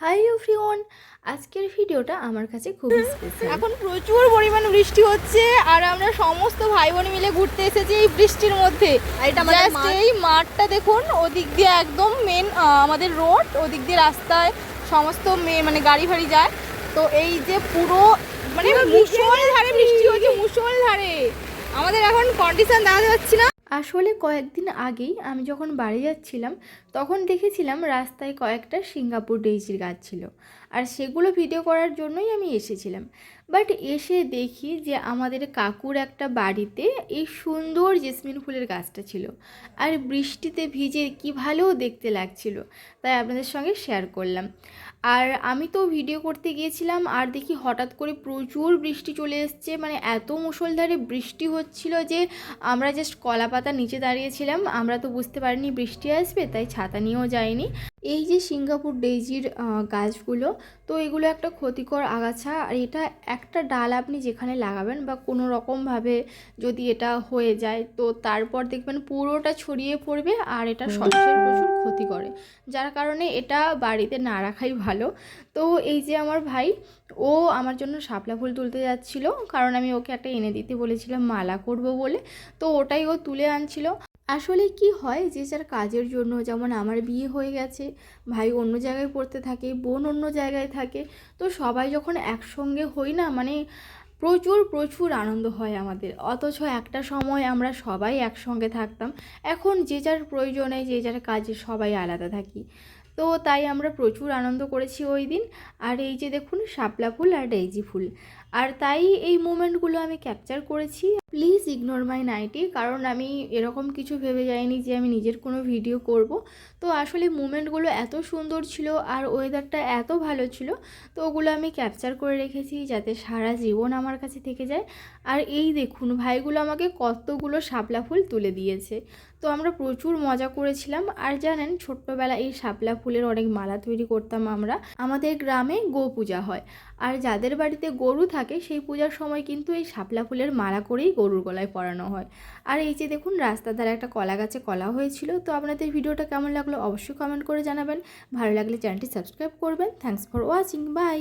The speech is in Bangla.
হাই এভরিওয়ান আজকের ভিডিওটা আমার কাছে খুবই স্পেশাল এখন প্রচুর পরিমাণ বৃষ্টি হচ্ছে আর আমরা সমস্ত ভাই বোন মিলে ঘুরতে এসেছি এই বৃষ্টির মধ্যে। এই মাঠটা দেখুন ওদিক দিয়ে একদম মেন আমাদের রোড ওদিক দিয়ে রাস্তায় সমস্ত মানে গাড়ি ফাড়ি যায়। তো এই যে পুরো মানে মুসল ধারে বৃষ্টি হচ্ছে মুসল ধারে। আমাদের এখন কন্ডিশন দেখা যাচ্ছে না। আসলে কয়েকদিন আগেই আমি যখন বাড়ি যাচ্ছিলাম, তখন দেখেছিলাম রাস্তায় কয়েকটা সিঙ্গাপুর ডেইজির গাছ ছিল। আর সেগুলো ভিডিও করার জন্যই আমি এসেছিলাম। বাট এসে দেখি যে আমাদের কাকুর একটা বাড়িতে এই সুন্দর জেসমিন ফুলের গাছটা ছিল। আর বৃষ্টিতে ভিজে কি ভালো দেখতে লাগছিল, তাই আপনাদের সঙ্গে শেয়ার করলাম। আর আমি তো ভিডিও করতে গিয়েছিলাম, আর দেখি হঠাৎ করে প্রচুর বৃষ্টি চলে এসছে মানে এত মুষলধারে বৃষ্টি হচ্ছিল যে আমরা জাস্ট কলা পাতা নিচে দাঁড়িয়েছিলাম, আমরা তো বুঝতে পারিনি বৃষ্টি আসবে, তাই ছাতা নিয়েও যাইনি। এই যে সিঙ্গাপুর ডেইজির গাছগুলো তো এগুলো একটা ক্ষতিকর আগাছা। আর এটা একটা ডাল আপনি যেখানে লাগাবেন বা কোনো রকমভাবে যদি এটা হয়ে যায় তো তারপর দেখবেন পুরোটা ছড়িয়ে পড়বে আর এটা শস্যের প্রচুর ক্ষতি করে। যার কারণে এটা বাড়িতে না রাখাই ভালো। তো এই যে আমার ভাই ও আমার জন্য শাপলা ফুল তুলতে যাচ্ছিল কারণ আমি ওকে একটা এনে দিতে বলেছিলাম মালা করব বলে। তো ওটাই ও তুলে আনছিল। আসলে কি হয় যে, যার কাজের জন্য, যেমন আমার বিয়ে হয়ে গেছে, ভাই অন্য জায়গায় পড়তে থাকে, বোন অন্য জায়গায় থাকে, তো সবাই যখন একসঙ্গে হই না মানে প্রচুর প্রচুর আনন্দ হয় আমাদের। অথচ একটা সময় আমরা সবাই একসঙ্গে থাকতাম। এখন যে যার প্রয়োজনে, যে যার কাজে সবাই আলাদা থাকি। তো তাই আমরা প্রচুর আনন্দ করেছি ওই দিন। আর এই যে দেখুন, শাপলা ফুল আর ডেইজি ফুল। আর তাই এই মোমেন্টগুলো আমি ক্যাপচার করেছি। প্লিজ ইগনোর মাই নাইটি কারণ আমি এরকম কিছু ভেবে যাইনি যে আমি নিজের কোনো ভিডিও করব। তো আসলে মোমেন্টগুলো এত সুন্দর ছিল আর ওয়েদারটা এত ভালো ছিল, তো ওগুলো আমি ক্যাপচার করে রেখেছি যাতে সারা জীবন আমার কাছে থেকে যায়। আর এই দেখুন, ভাইগুলো আমাকে কতগুলো শাপলা ফুল তুলে দিয়েছে। তো আমরা প্রচুর মজা করেছিলাম। আর জানেন ছোট্টবেলা এই শাপলা ফুলের অনেক মালা তৈরি করতাম আমরা। আমাদের গ্রামে গো পূজা হয়। আর যাদের বাড়িতে গরু থাকে সেই পূজার সময় কিন্তু এই শাপলা ফুলের মালা করেই গরুর গলায় পরানো হয়। আর এই যে দেখুন, রাস্তার ধারে একটা কলা গাছে কলা হয়েছিল। তো আপনাদের ভিডিওটা কেমন লাগল অবশ্যই কমেন্ট করে জানাবেন। ভালো লাগলে চ্যানেলটি সাবস্ক্রাইব করবেন। Thanks for watching by